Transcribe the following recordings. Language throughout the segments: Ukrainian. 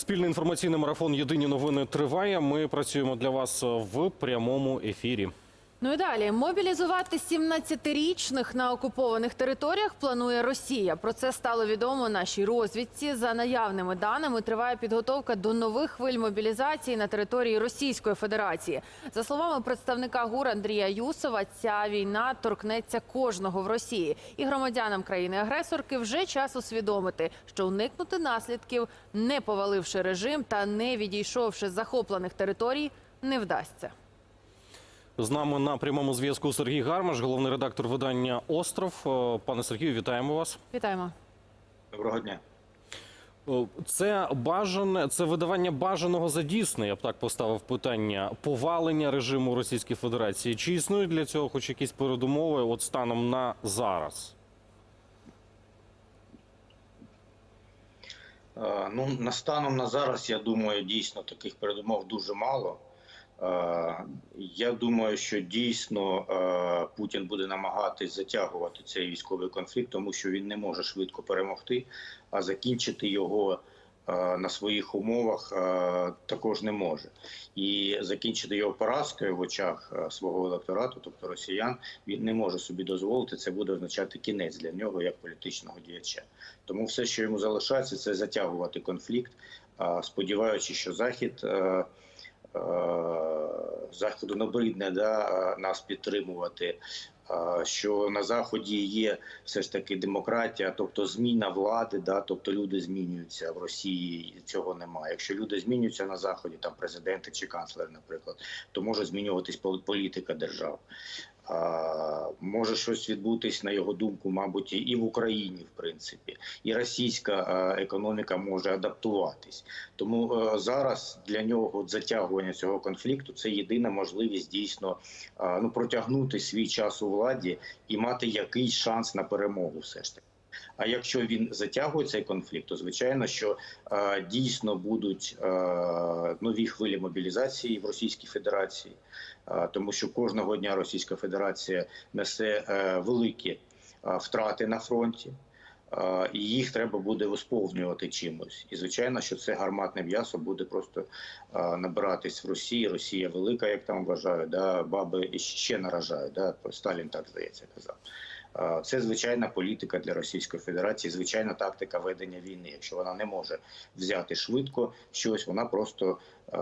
Спільний інформаційний марафон Єдині новини триває. Ми працюємо для вас в прямому ефірі. Ну і далі мобілізувати 17-річних на окупованих територіях планує Росія. Про це стало відомо нашій розвідці. За наявними даними триває підготовка до нових хвиль мобілізації на території Російської Федерації. За словами представника ГУР Андрія Юсова, ця війна торкнеться кожного в Росії, і громадянам країни-агресорки вже час усвідомити, що уникнути наслідків, не поваливши режим та не відійшовши захоплених територій, не вдасться. З нами на прямому зв'язку Сергій Гармаш, головний редактор видання Остров. Е, Пане Сергію, вітаємо вас. Вітаємо. Доброго дня. Е, Це бажане, це видавання бажаного за дійсне. Я б так поставив питання повалення режиму Російської Федерації. Чи існують для цього хоч якісь передумови от станом на зараз? Е, Ну, на станом на зараз, я думаю, дійсно таких передумов дуже мало. Е, Я думаю, що дійсно е, Путін буде намагатись затягувати цей військовий конфлікт, тому що він не може швидко перемогти, а закінчити його е, на своїх умовах також не може. І закінчити його поразкою в очах свого електорату, тобто росіян, він не може собі дозволити. Це буде означати кінець для нього як політичного діяча. Тому все, що йому залишається, це затягувати конфлікт, сподіваючись, що захід. Е, Заходу набридне да, нас підтримувати, е, що на заході є все ж таки демократія, тобто зміна влади, да, тобто люди змінюються в Росії. Цього немає. Якщо люди змінюються на заході, там президенти чи канцлер, наприклад, то може змінюватись пол- політика держав. Може щось відбутись на його думку, мабуть, і в Україні, в принципі, і російська економіка може адаптуватись. Тому е, зараз для нього затягування цього конфлікту це єдина можливість дійсно ну протягнути свій час у владі і мати якийсь шанс на перемогу, все ж таки. А якщо він затягує цей конфлікт, то звичайно, що е, дійсно будуть е, нові хвилі мобілізації в Російській Федерації, е, тому що кожного дня Російська Федерація несе е, великі е, втрати на фронті. Е, І їх треба буде восповнювати чимось. І звичайно, що це гарматне м'ясо буде просто е, набиратись в Росії. Росія велика, як там вважають, да, баби ще наражають. Да, Сталін так здається казав. Е, Це звичайна політика для Російської Федерації, звичайна тактика ведення війни. Якщо вона не може взяти швидко щось, вона просто е,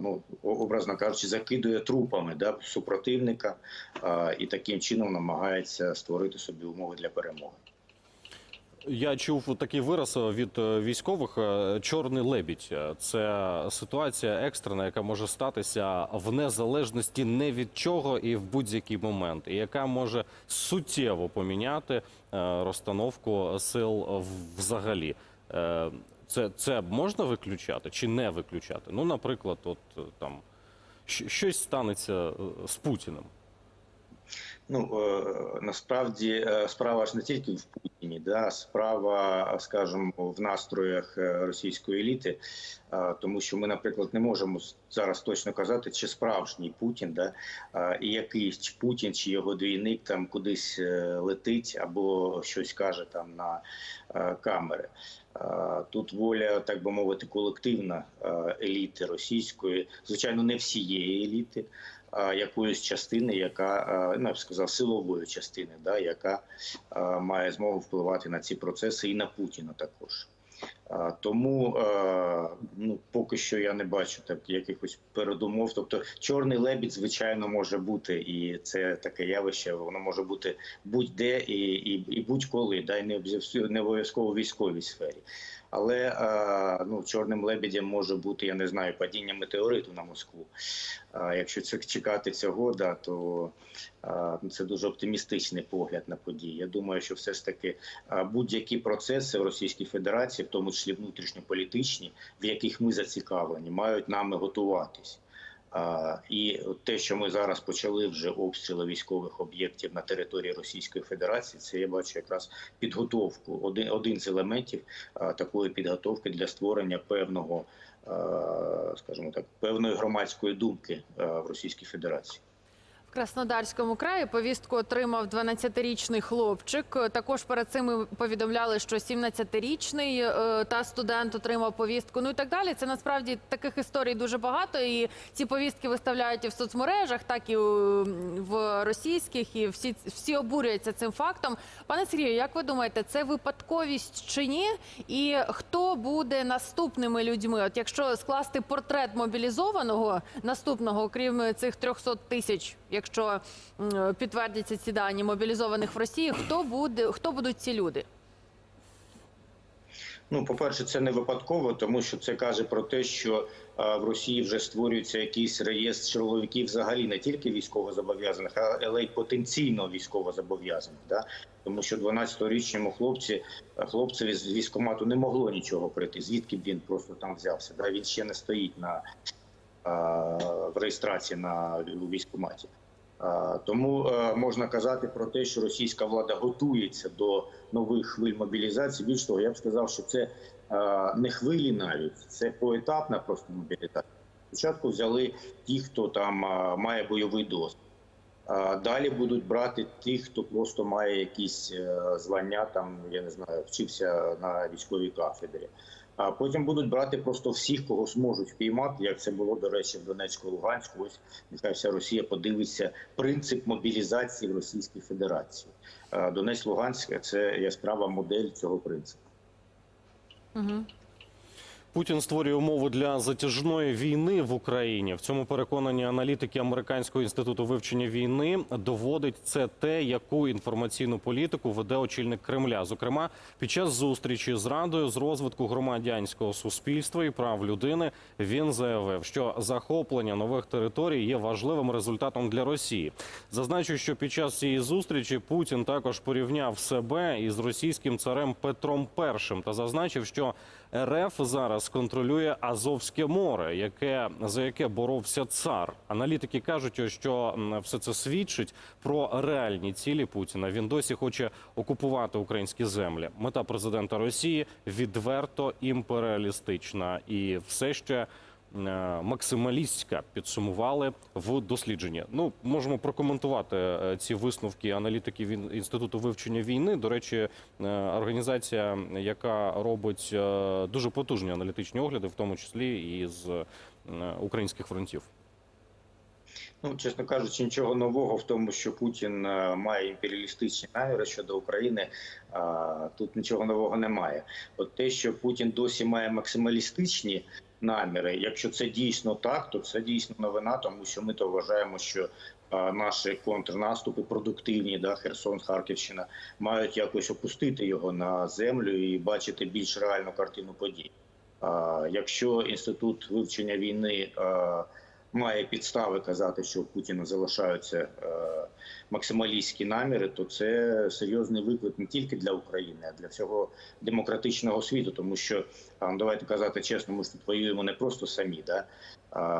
ну образно кажучи, закидує трупами да, супротивника е, і таким чином намагається створити собі умови для перемоги. Я чув такий вираз від е, військових е, чорний лебідь. Е, Це ситуація екстрена, яка може статися в незалежності не від чого і в будь-який момент, і яка може суттєво поміняти е, розстановку сил взагалі. Е, Це, це можна виключати чи не виключати? Ну, наприклад, от е, там щось станеться е, з Путіним. Ну е, насправді е, справа ж не тільки в Путіні, да справа, скажімо, в настроях е, російської еліти, е, тому що ми, наприклад, не можемо зараз точно казати, чи справжній Путін, да е, і якийсь Путін, чи його двійник там кудись летить або щось каже там на камери. Тут воля, так би мовити, колективна еліти російської, звичайно, не всієї еліти якоїсь частини, яка а, ну, я б сказав, силової частини, да, яка має змогу впливати на ці процеси і на Путіна також. Тому е, ну поки що я не бачу так якихось передумов. Тобто, чорний лебідь, звичайно, може бути, і це таке явище, воно може бути будь-де і, і, і будь-коли, да, і не обов'язково- не обов'язково в військовій сфері. Але е, ну, чорним лебедем може бути, я не знаю, падіння метеориту на Москву. А якщо це чекати цього, да, то а, ну, це дуже оптимістичний погляд на події. Я думаю, що все ж таки будь-які процеси в Російській Федерації, в тому числі внутрішньополітичні, в яких ми зацікавлені, мають нами готуватись. І те, що ми зараз почали вже обстріли військових об'єктів на території Російської Федерації, це я бачу якраз підготовку. Один один з елементів такої підготовки для створення певного, скажімо так, певної громадської думки в Російській Федерації. Краснодарському краї повістку отримав 12-річний хлопчик. Також перед цим ми повідомляли, що 17-річний е, та студент отримав повістку. Ну і так далі. Це насправді таких історій дуже багато. І ці повістки виставляють і в соцмережах, так і в російських. І всі всі обурюються цим фактом. Пане Сергію, як ви думаєте, це випадковість чи ні? І хто буде наступними людьми? От якщо скласти портрет мобілізованого наступного, окрім цих 300 тисяч, якщо підтвердяться ці дані мобілізованих в Росії, хто буде хто будуть ці люди? Ну, по-перше, це не випадково, тому що це каже про те, що е, в Росії вже створюється якийсь реєстр чоловіків взагалі не тільки військовозобов'язаних, але й потенційно військовозобов'язаних. Да? Тому що 12-річному хлопці, е, хлопцеві з військкомату не могло нічого прийти. Звідки б він просто там взявся? Да? Він ще не стоїть на, е, в реєстрації на військкоматі. Тому е, можна казати про те, що російська влада готується до нових хвиль мобілізації. Більш того, я б сказав, що це е, не хвилі навіть, це поетапна просто мобілізація. Спочатку взяли ті, хто там е, має бойовий досвід. Далі будуть брати тих, хто просто має якісь звання, там я не знаю, вчився на військовій кафедрі. А потім будуть брати просто всіх, кого зможуть впіймати, як це було до речі в Донецьку, Луганську. Ось нехай вся Росія подивиться принцип мобілізації в Російській Федерації. Донець, Луганськ це яскрава модель цього принципу. Угу. Путін створює умови для затяжної війни в Україні. В цьому переконані аналітики Американського інституту вивчення війни доводить це те, яку інформаційну політику веде очільник Кремля. Зокрема, під час зустрічі з радою з розвитку громадянського суспільства і прав людини він заявив, що захоплення нових територій є важливим результатом для Росії. Зазначу, що під час цієї зустрічі Путін також порівняв себе із російським царем Петром І та зазначив, що РФ зараз контролює Азовське море, яке за яке боровся цар. Аналітики кажуть, що все це свідчить про реальні цілі Путіна. Він досі хоче окупувати українські землі. Мета президента Росії відверто імперіалістична і все ще. Е, Максималістська підсумували в дослідженні. Ну можемо прокоментувати е, ці висновки аналітиків Ін- інституту вивчення війни. До речі, е, організація, яка робить дуже потужні аналітичні огляди, в тому числі і з українських фронтів. Ну, чесно кажучи, нічого нового в тому, що Путін має імперіалістичні наміри щодо України. Тут нічого нового немає. От те, що Путін досі має максималістичні наміри, якщо це дійсно так, то це дійсно новина, тому що ми то вважаємо, що наші контрнаступи продуктивні, да, Херсон, Харківщина, мають якось опустити його на землю і бачити більш реальну картину подій. Якщо інститут вивчення війни має підстави казати, що у Путіна залишаються максималістські наміри, то це серйозний виклик не тільки для України, а для всього демократичного світу. Тому що ну, давайте казати чесно, ми ж тут воюємо не просто самі, да,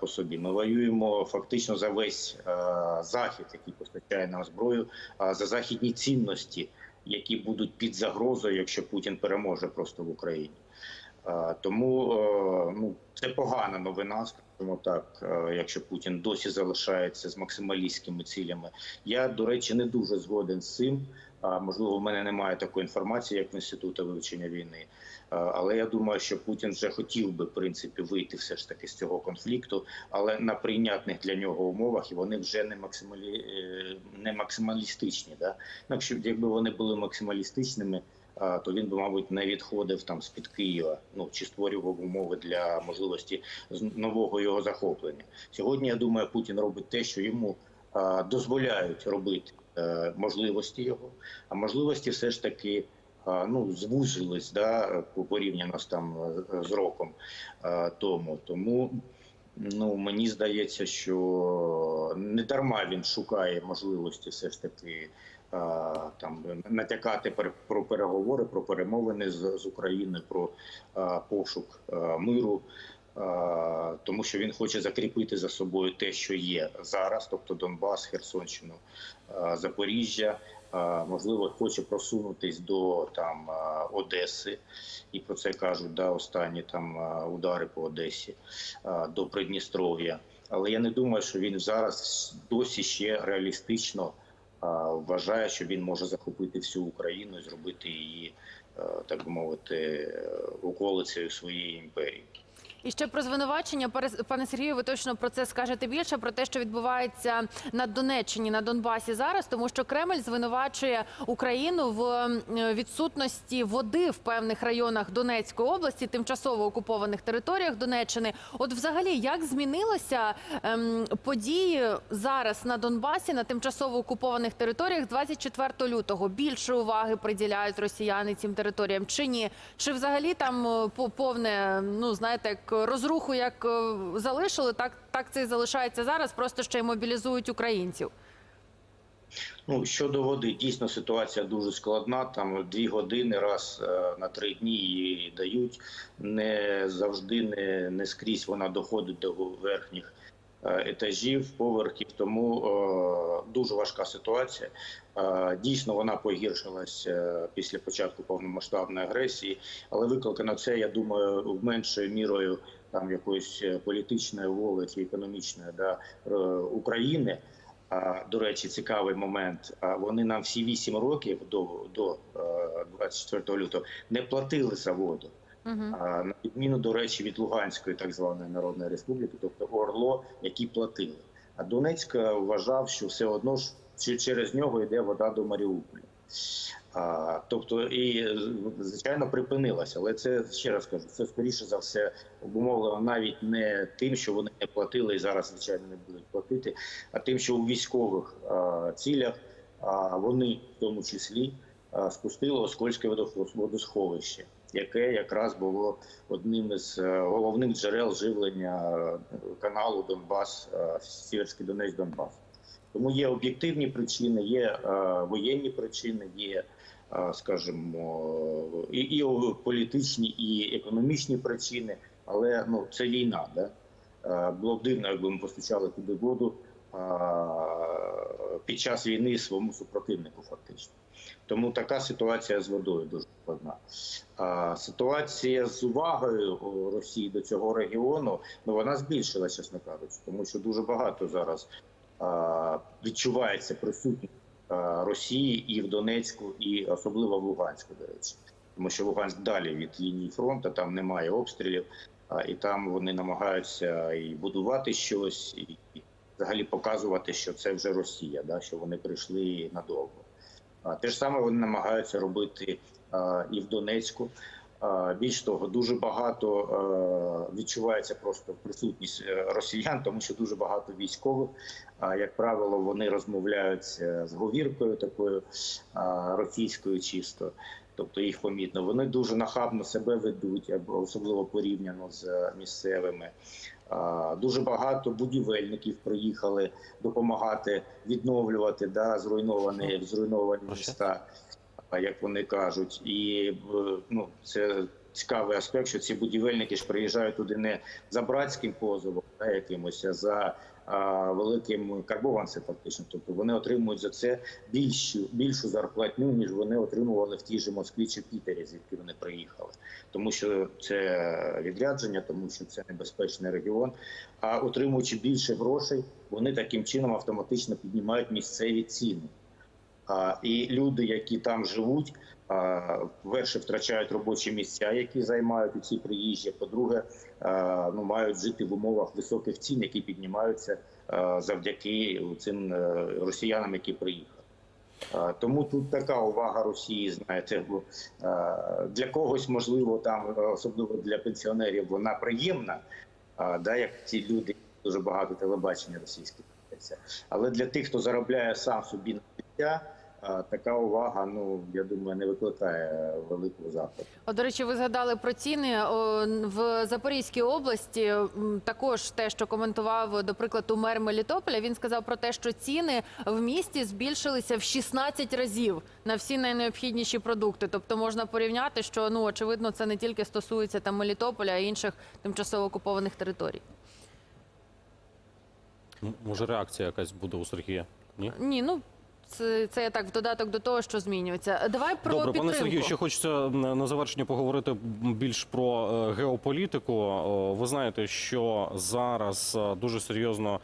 по собі. Ми воюємо фактично за весь захід, який постачає нам зброю, а за західні цінності, які будуть під загрозою, якщо Путін переможе просто в Україні. Тому ну, це погана новина, скажімо так, е, якщо Путін досі залишається з максималістськими цілями. Я, до речі, не дуже згоден з цим. Можливо, в мене немає такої інформації, як в інституту вивчення війни. Е, Але я думаю, що Путін вже хотів би в принципі вийти все ж таки з цього конфлікту, але на прийнятних для нього умовах, і вони вже не максималі е, не максималістичні. Да? Якщо якби вони були максималістичними, то він би, мабуть, не відходив там з під Києва, ну чи створював умови для можливості нового його захоплення. Сьогодні я думаю, Путін робить те, що йому дозволяють робити е, можливості його, а можливості все ж таки. Ну, звужились да, по- порівняно з там е, з роком тому. Тому ну, мені здається, що не дарма він шукає можливості все ж таки там натякати про переговори, про перемовини з, з Україною, про пошук миру. Тому що він хоче закріпити за собою те, що є зараз, тобто Донбас, Херсонщину, Запоріжжя. можливо, хоче просунутись до там Одеси, і про це кажуть да, останні там удари по Одесі до Придністров'я. Але я не думаю, що він зараз досі ще реалістично вважає, що він може захопити всю Україну і зробити її, е, так би мовити, е, околицею своєї імперії. І ще про звинувачення, пане Сергію, ви точно про це скажете більше про те, що відбувається на Донеччині, на Донбасі зараз, тому що Кремль звинувачує Україну в відсутності води в певних районах Донецької області, тимчасово окупованих територіях Донеччини. От, взагалі, як змінилося ем, події зараз на Донбасі на тимчасово окупованих територіях з 24 лютого? Більше уваги приділяють росіяни цим територіям чи ні? Чи взагалі там е, по- повне, ну знаєте, як розруху, як е, залишили, так так це і залишається зараз. Просто ще й мобілізують українців. Ну щодо води, дійсно ситуація дуже складна. Там дві години раз е, на три дні її дають. Не завжди, не, не скрізь вона доходить до верхніх е, етажів, поверхів. Тому е, дуже важка ситуація. Е, Дійсно, вона погіршилась е, після початку повномасштабної агресії, але викликано це, я думаю, меншою мірою там якоїсь е, політичної воли чи економічної да, е, України. До речі, цікавий момент. Вони нам всі 8 років до, до е, 24 лютого не платили за воду. На відміну, до речі, від Луганської так званої Народної Республіки, тобто ОРЛО, які платили. А Донецьк е, вважав, що все одно ж через нього йде вода до Маріуполя. А, тобто, і звичайно припинилася, але це ще раз кажу, це скоріше за все обумовлено навіть не тим, що вони не платили і зараз, звичайно, не будуть платити, а тим, що у військових а, цілях а, вони в тому числі а, спустили Оскольське водосховище, яке якраз було одним із е, головних джерел живлення е, каналу Донбас, е, Сіверський Донець Донбас. Тому є об'єктивні причини, є воєнні причини, є, скажімо, і, і політичні, і економічні причини. Але ну це війна. Да? Було б дивно, якби ми постачали туди воду під час війни своєму супротивнику, фактично. Тому така ситуація з водою дуже ситуація з увагою Росії до цього регіону ну вона збільшилася, чесно кажучи, тому що дуже багато зараз відчувається присутність Росії і в Донецьку, і особливо в Луганську, до речі, тому що Луганськ далі від лінії фронту, там немає обстрілів, і там вони намагаються і будувати щось, і взагалі показувати, що це вже Росія, да, що вони прийшли надовго. Те ж саме вони намагаються робити і в Донецьку. Більш того, дуже багато відчувається просто присутність е, росіян, тому що дуже багато військових. Як правило, вони розмовляють е, з говіркою такою російською чисто. Тобто їх помітно. Вони дуже нахабно себе ведуть, особливо порівняно з е, місцевими. Дуже багато будівельників приїхали допомагати відновлювати да, зруйновані, зруйновані міста, як вони кажуть. І ну, це цікавий аспект, що ці будівельники ж приїжджають туди не за братським позовом, да, якимось, а за а, великим карбованцем, фактично. Тобто вони отримують за це більшу, більшу зарплатню, ніж вони отримували в тій же Москві чи Пітері, звідки вони приїхали. Тому що це відрядження, тому що це небезпечний регіон. А отримуючи більше грошей, вони таким чином автоматично піднімають місцеві ціни. І люди, які там живуть, перше втрачають робочі місця, які займають ці приїжджі. По-друге, ну мають жити в умовах високих цін, які піднімаються завдяки цим е, росіянам, які приїхали. Тому тут така увага Росії, знаєте, бо для когось можливо там, особливо для пенсіонерів, вона приємна, а, да, як ці люди дуже багато телебачення російське дивляться. Але для тих, хто заробляє сам собі на така увага, ну я думаю, не викликає великого захвату. От, до речі, ви згадали про ціни в Запорізькій області. Також те, що коментував, до прикладу, мер Мелітополя. Він сказав про те, що ціни в місті збільшилися в 16 разів на всі найнеобхідніші продукти. Тобто можна порівняти, що ну очевидно, це не тільки стосується там Мелітополя, а інших тимчасово окупованих територій. Може, реакція якась буде у Сергія? Ні? Ні, ну Це, це я так в додаток до того, що змінюється. Давай про Добре, підтримку. пане Сергію, ще хочеться на завершення поговорити більш про е, геополітику. Ви знаєте, що зараз е, дуже серйозно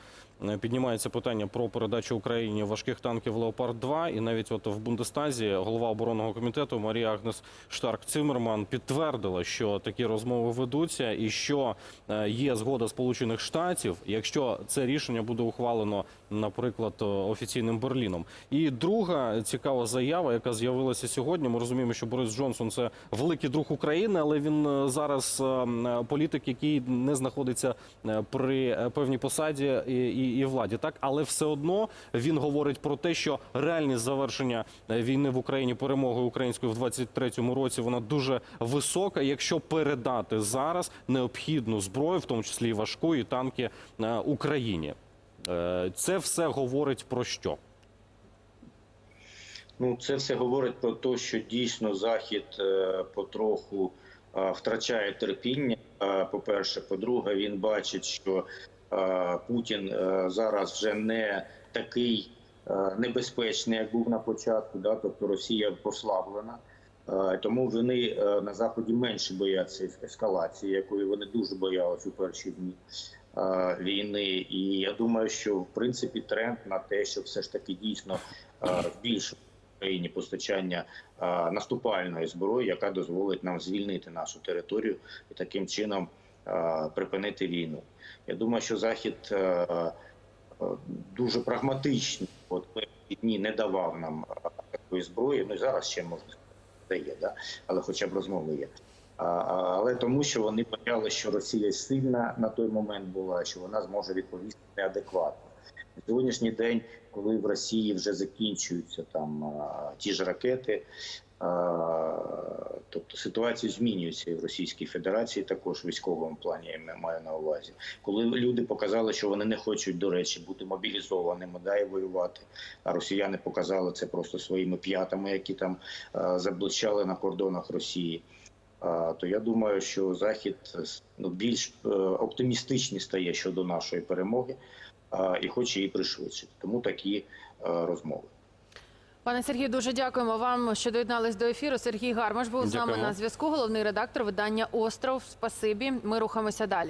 піднімається питання про передачу Україні важких танків Леопард 2 і навіть от в Бундестазі голова оборонного комітету Марія Агнес Штарк Цимерман підтвердила, що такі розмови ведуться, і що е, є згода Сполучених Штатів, якщо це рішення буде ухвалено, наприклад, е, офіційним Берліном. І друга цікава заява, яка з'явилася сьогодні. Ми розуміємо, що Борис Джонсон це великий друг України, але він е, зараз е, політик, який не знаходиться е, при е, певній посаді і, і, владі. Так, але все одно він говорить про те, що реальність завершення е, війни в Україні перемогою української в 23-му році вона дуже висока. Якщо передати зараз необхідну зброю, в тому числі і важку, і танки е, Україні. Е, Це все говорить про що? Ну, це все говорить про те, що дійсно Захід потроху втрачає терпіння. Е, По-перше, по-друге, він бачить, що Путін е, зараз вже не такий е, небезпечний, як був на початку. Да? Тобто Росія послаблена. Е, Тому вони е, на заході менше бояться ескалації, якої вони дуже боялись у перші дні е, війни. І я думаю, що в принципі тренд на те, що все ж таки дійсно е, збільшує Україні постачання е, наступальної зброї, яка дозволить нам звільнити нашу територію і таким чином е, припинити війну. Я думаю, що Захід е, е, дуже прагматичний. От перші дні не давав нам е, такої зброї. Ну і зараз ще можна дає, да? але хоча б розмови є. Але тому, що вони боялися, що Росія сильна на той момент була, що вона зможе відповісти неадекватно. Сьогоднішній день, коли в Росії вже закінчуються там ті ж ракети, тобто ситуація змінюється і в Російській Федерації, також в військовому плані я маю на увазі. Коли люди показали, що вони не хочуть, до речі, бути мобілізованими, да, воювати. А росіяни показали це просто своїми п'ятами, які там заблищали на кордонах Росії. То я думаю, що Захід ну, більш е, оптимістичний стає щодо нашої перемоги і хоче її пришвидшити. Тому такі е, розмови. Пане Сергію, дуже дякуємо вам, що доєднались до ефіру. Сергій Гармаш був з нами на зв'язку. Головний редактор видання Остров. Спасибі. Ми рухаємося далі.